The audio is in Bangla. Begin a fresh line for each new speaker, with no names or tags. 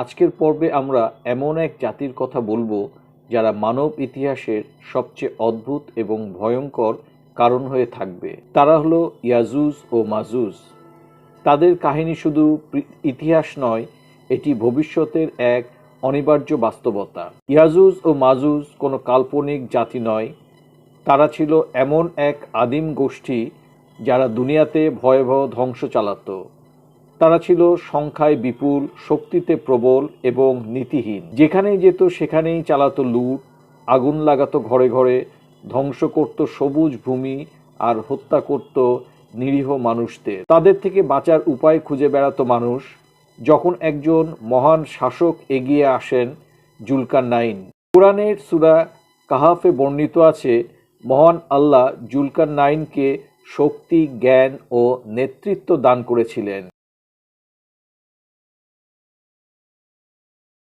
আজকের পর্বে আমরা এমন এক জাতির কথা বলব যারা মানব ইতিহাসের সবচেয়ে অদ্ভুত এবং ভয়ঙ্কর কারণ হয়ে থাকবে। তারা হলো ইয়াজুজ ও মাজুজ। তাদের কাহিনী শুধু ইতিহাস নয়, এটি ভবিষ্যতের এক অনিবার্য বাস্তবতা। ইয়াজুজ ও মাজুজ কোনো কাল্পনিক জাতি নয়। তারা ছিল এমন এক আদিম গোষ্ঠী যারা দুনিয়াতে ভয়াবহ ধ্বংস চালাতো। তারা ছিল সংখ্যায় বিপুল, শক্তিতে প্রবল এবং নীতিহীন। যেখানেই যেত, সেখানেই চালাতো লুট, আগুন লাগাতো ঘরে ঘরে, ধ্বংস করত সবুজ ভূমি আর হত্যা করত নিরীহ মানুষদের। তাদের থেকে বাঁচার উপায় খুঁজে বেড়াতো মানুষ। যখন একজন মহান শাসক এগিয়ে আসেন, জুলকার নাইন। কোরআনের সুরা কাহাফে বর্ণিত আছে, মহান আল্লাহ জুলকার নাইনকে শক্তি, জ্ঞান ও নেতৃত্ব দান করেছিলেন।